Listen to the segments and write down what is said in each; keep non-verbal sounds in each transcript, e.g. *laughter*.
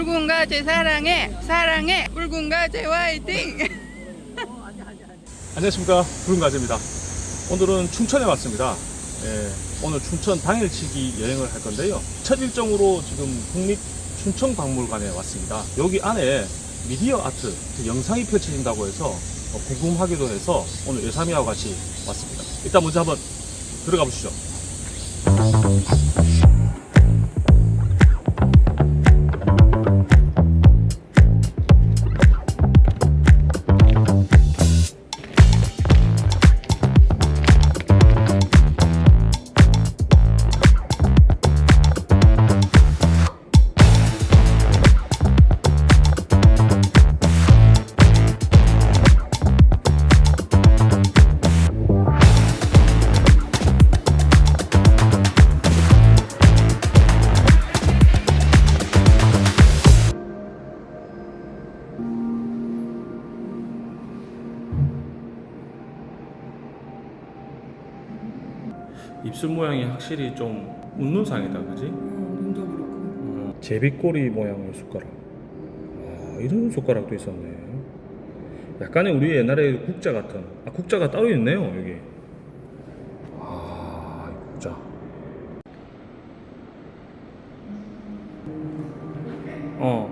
붉은 가재 사랑해 사랑해 붉은 가재 화이팅! *laughs* 안녕하십니까. 붉은 가재입니다. 오늘은 춘천에 왔습니다. 예, 오늘 춘천 당일치기 여행을 할 건데요. 첫 일정으로 지금 국립 춘천박물관에 왔습니다. 여기 안에 미디어 아트 그 영상이 펼쳐진다고 해서 어, 궁금하기도 해서 오늘 예삼이하고 같이 왔습니다. 일단 먼저 한번 들어가 보시죠 입술 모양이 확실히 좀 웃는 상이다 그지? 눈도 그렇고 제비꼬리 모양의 숟가락. 아, 이런 숟가락도 있었네. 약간의 우리 옛날에 국자 같은. 아, 국자가 따로 있네요, 여기. 아, 이 국자. 어.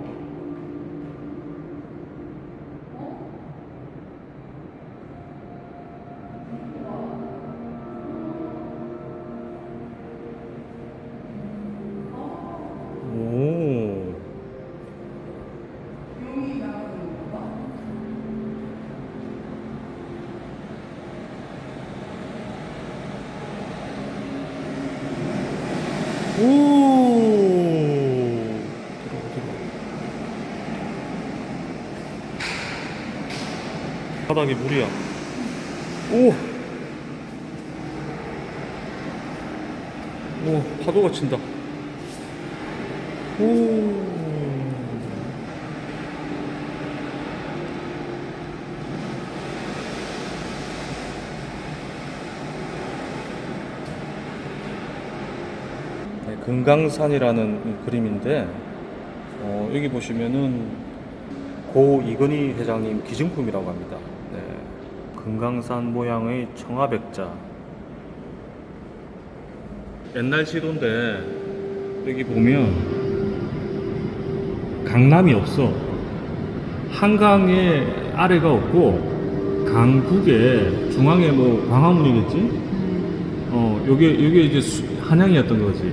오. 들어가, 들어가. 바닥에 물이야. 오. 오, 파도가 친다. 오. 금강산이라는 이 그림인데 어, 여기 보시면은 고 이건희 회장님 기증품이라고 합니다. 네. 금강산 모양의 청아백자. 옛날 지도인데 여기 보면 강남이 없어. 한강에 아래가 없고 강북에 중앙에 뭐 광화문이겠지? 어, 요게 요게 이제 수- 한양이었던 거지.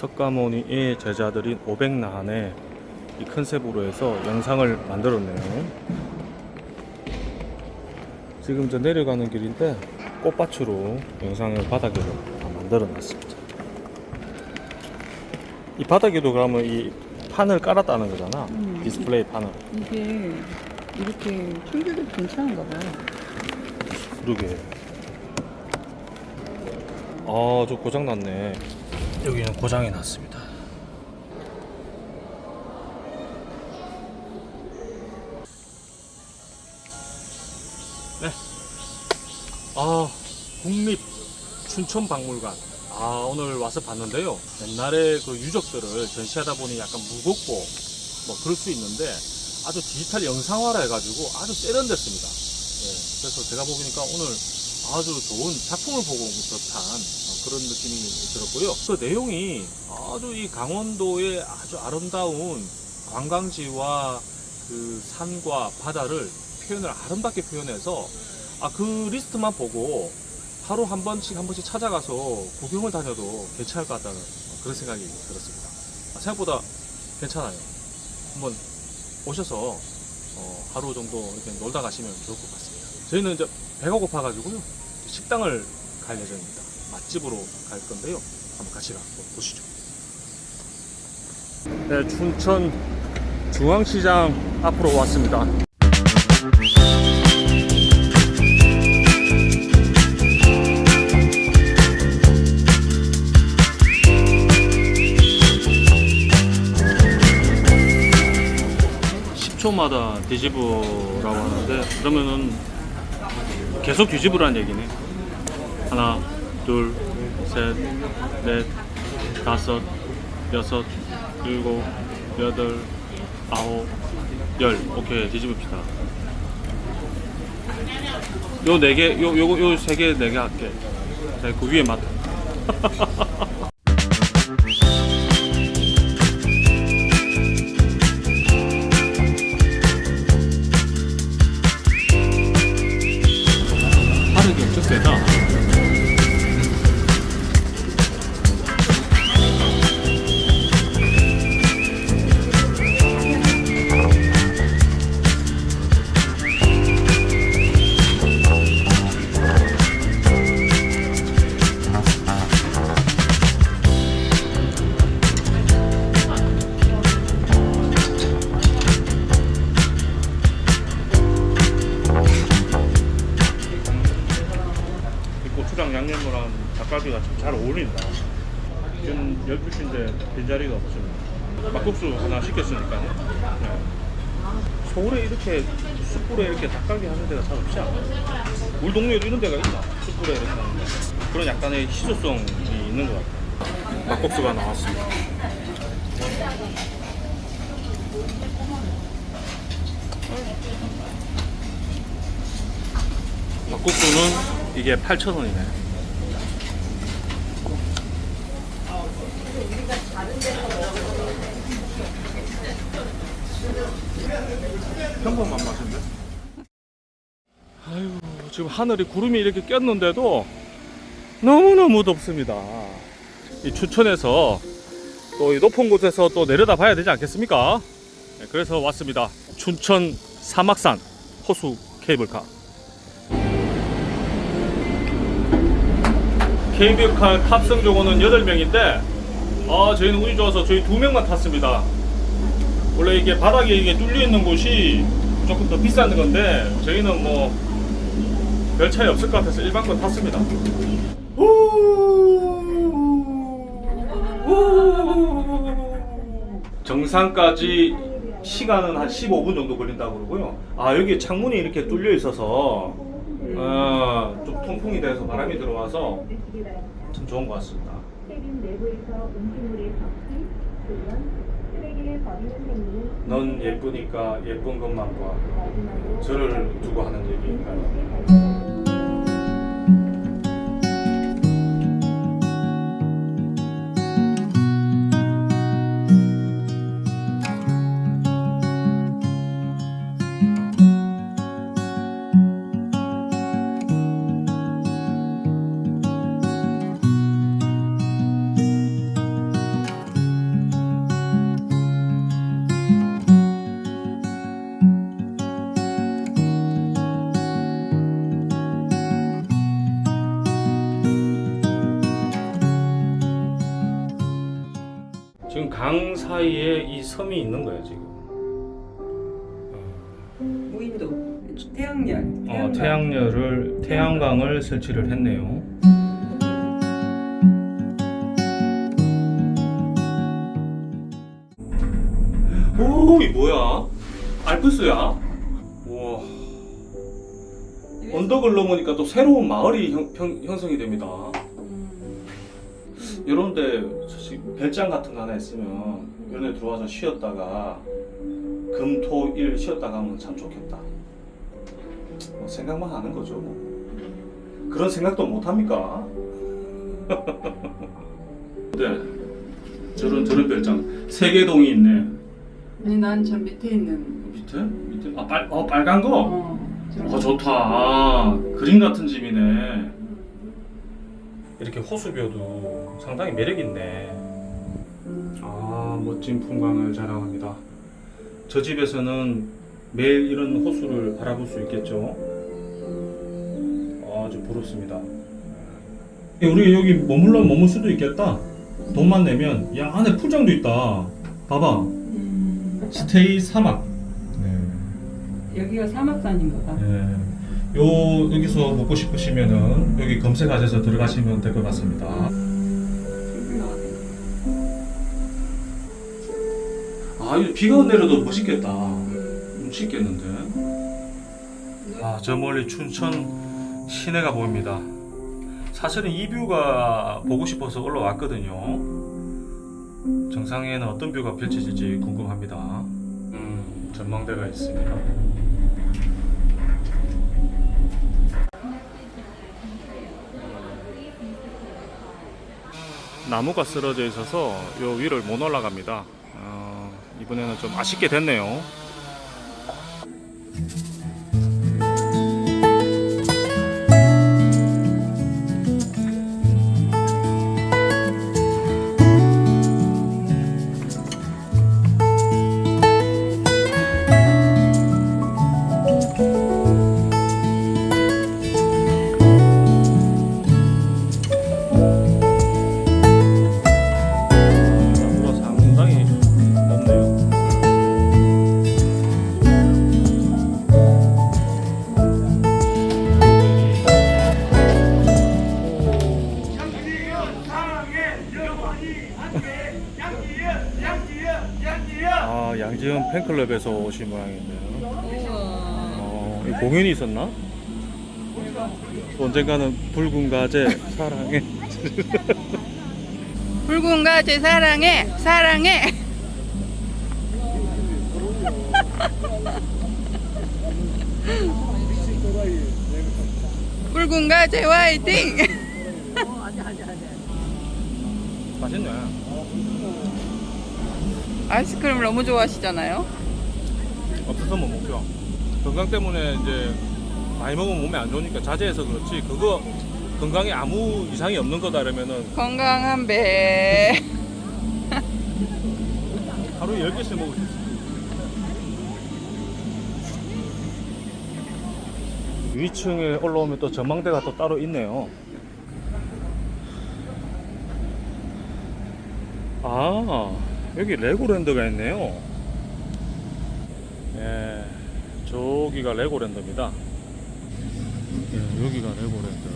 석가모니의 제자들인 오백나한의 이 컨셉으로 해서 영상을 만들었네요. 지금 저 내려가는 길인데 꽃밭으로 영상을 바닥으로 다 만들어놨습니다. 이 바닥에도 그러면 이 판을 깔았다는 거잖아. 음. 디스플레이 판을. 이게 이렇게 청결도 괜찮은가 봐 그러게. 아, 저 고장 났네. 여기는 고장이 났습니다. 네. 아, 국립 춘천박물관. 아, 오늘 와서 봤는데요. 옛날에 그 유적들을 전시하다 보니 약간 무겁고 뭐 그럴 수 있는데 아주 디지털 영상화라 해가지고 아주 세련됐습니다. 예, 그래서 제가 보니까 오늘 아주 좋은 작품을 보고 온 듯한 어, 그런 느낌이 들었고요. 그 내용이 아주 이 강원도의 아주 아름다운 관광지와 그 산과 바다를 표현을 아름답게 표현해서 아, 그 리스트만 보고 하루 한 번씩 한 번씩 찾아가서 구경을 다녀도 괜찮을 것 같다는 그런 생각이 들었습니다. 아, 생각보다 괜찮아요. 한번 오셔서 어, 하루 정도 이렇게 놀다 가시면 좋을 것 같습니다. 저희는 이제 배가 고파가지고요. 식당을 갈 예정입니다. 맛집으로 갈 건데요. 한번 같이 가서 보시죠. 네, 춘천 중앙시장 앞으로 왔습니다. 십초마다 뒤집으라고 하는데 그러면은 계속 뒤집으라는 얘기네. 하나, 둘, 셋, 넷, 다섯, 여섯, 일곱, 여덟, 아홉, 열. 오케이, 뒤집읍시다. 요 네 개, 요, 요세 개, 네 개 할게. 자, 그 위에 맡아. *laughs* 어울린다. 지금 12시인데 빈자리가 없습니다. 막국수 하나 시켰으니까요. 네. 서울에 이렇게 숯불에 이렇게 닭갈비 하는 데가 잘 없지 않아? 우리 동네에도 이런 데가 있나? 숯불에 이렇게 하는 데. 그런 약간의 희소성이 있는 것 같아요. 막국수가 나왔습니다. 막국수는 이게 8,000원이네. 평범한 맛인데? 아유, 지금 하늘이 구름이 이렇게 꼈는데도 너무너무 덥습니다. 이 추천해서 또 이 높은 곳에서 또 내려다 봐야 되지 않겠습니까? 네, 그래서 왔습니다. 춘천 사막산 호수 케이블카. 케이블카 탑승 조건은 8명인데 아 저희는 운이 좋아서 저희 2명만 탔습니다 원래 이게 바닥에 이게 뚫려 있는 곳이 조금 더 비싼 건데 저희는 뭐 별 차이 없을 것 같아서 일반 거 탔습니다. 정상까지 시간은 한 15분 정도 걸린다고 그러고요. 아 여기 창문이 이렇게 뚫려 있어서 어, 좀 통풍이 돼서 바람이 들어와서 참 좋은 것 같습니다. 넌 예쁘니까 예쁜 것만 봐. 저를 두고 하는 얘기인가요? 지금 강 사이에 이 섬이 있는 거예요 지금. 무인도 태양열. 어 태양열을 태양광을 설치를 했네요. 오 이게 뭐야? 알프스야? 우와. 언덕을 넘으니까 또 새로운 마을이 형, 형, 형성이 됩니다. 이런데 사실 별장 같은 거 하나 있으면 연애 들어와서 쉬었다가 금, 토, 일 쉬었다가 하면 참 좋겠다. 뭐 생각만 하는 거죠. 뭐. 그런 생각도 못 합니까? *laughs* 네. 저런 저런 별장 세계동이 있네. 아니 난 저 밑에 있는 밑에? 밑에? 아, 빨, 어, 빨간 거? 어, 저 어, 좋다. 아, 그림 같은 집이네. 이렇게 호수뷰도 상당히 매력있네. 아, 멋진 풍광을 자랑합니다. 저 집에서는 매일 이런 호수를 바라볼 수 있겠죠. 아주 부럽습니다. 예, 우리 여기 머물러 머물 수도 있겠다. 돈만 내면, 야, 안에 풀장도 있다. 봐봐. 음, 스테이 사막. 네. 여기가 사막산인 거다. 예. 요 여기서 먹고 싶으시면은 여기 검색하셔서 들어가시면 될 것 같습니다. 아, 이 비가 내려도 멋있겠다. 운치 있겠는데. 아, 저 멀리 춘천 시내가 보입니다. 사실은 이 뷰가 보고 싶어서 올라왔거든요. 정상에는 어떤 뷰가 펼쳐질지 궁금합니다. 음, 전망대가 있습니다. 나무가 쓰러져 있어서 요 위를 못 올라갑니다. 어, 이번에는 좀 아쉽게 됐네요. 클럽에서 오신 모양이네요. 어, 이 공연이 있었나? 언젠가는 붉은 가재 사랑해. *laughs* 붉은 가재 사랑해 사랑해. *laughs* 붉은 가재 화이팅. 맛있네. 아이스크림을 너무 좋아하시잖아요. 없어서 못 먹죠. 건강 때문에 이제 많이 먹으면 몸에 안 좋으니까 자제해서 그렇지. 그거 건강에 아무 이상이 없는 거다 그러면은 건강한 배. *laughs* 하루에 10개씩 먹을 수 있어. 위층에 올라오면 또 전망대가 또 따로 있네요. 아, 여기 레고랜드가 있네요. 예, 저기가 레고랜드입니다. 예, 여기가 레고랜드.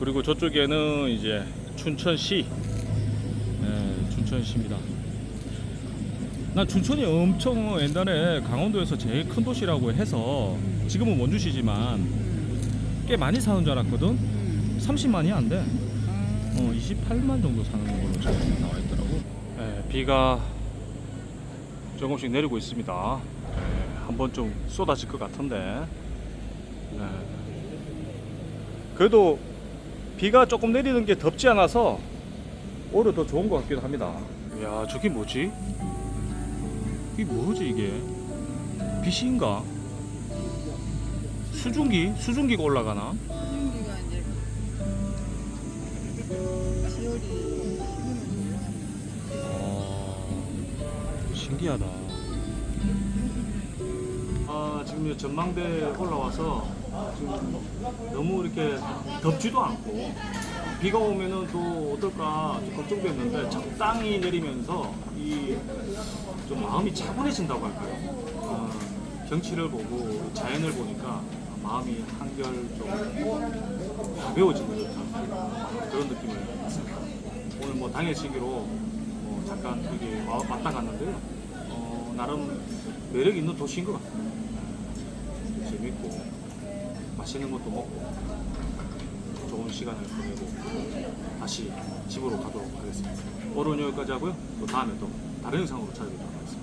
그리고 저쪽에는 이제 춘천시, 예, 춘천시입니다. 난 춘천이 엄청 옛날에 강원도에서 제일 큰 도시라고 해서 지금은 원주시지만 꽤 많이 사는 줄 알았거든. 30만이 안 돼. 어, 28만 정도 사는 걸로 지금 나와 있더라고. 예, 비가 조금씩 내리고 있습니다. 예, 한번 좀 쏟아질 것 같은데. 예. 그래도 비가 조금 내리는 게 덥지 않아서 오히려 더 좋은 것 같기도 합니다. 야, 저게 뭐지? 이게 뭐지 이게? 빛인가? 수증기? 수증기가 올라가나? 신기하다. 아, 지금 이 전망대 올라와서 지금 너무 이렇게 덥지도 않고 비가 오면은 또 어떨까 좀 걱정됐는데 적당히 내리면서 이 좀 마음이 차분해진다고 할까요? 어, 경치를 보고 자연을 보니까 마음이 한결 좀 가벼워지는 듯한 그런 느낌을 받습니다. 오늘 뭐 당일치기로 뭐 잠깐 여기 와- 왔다 갔는데요. 매력 있는 도시인 것 같아요. 재밌고 맛있는 것도 먹고 좋은 시간을 보내고 다시 집으로 가도록 하겠습니다. 오늘은 여기까지 하고요. 또 다음에 또 다른 영상으로 찾아뵙도록 하겠습니다.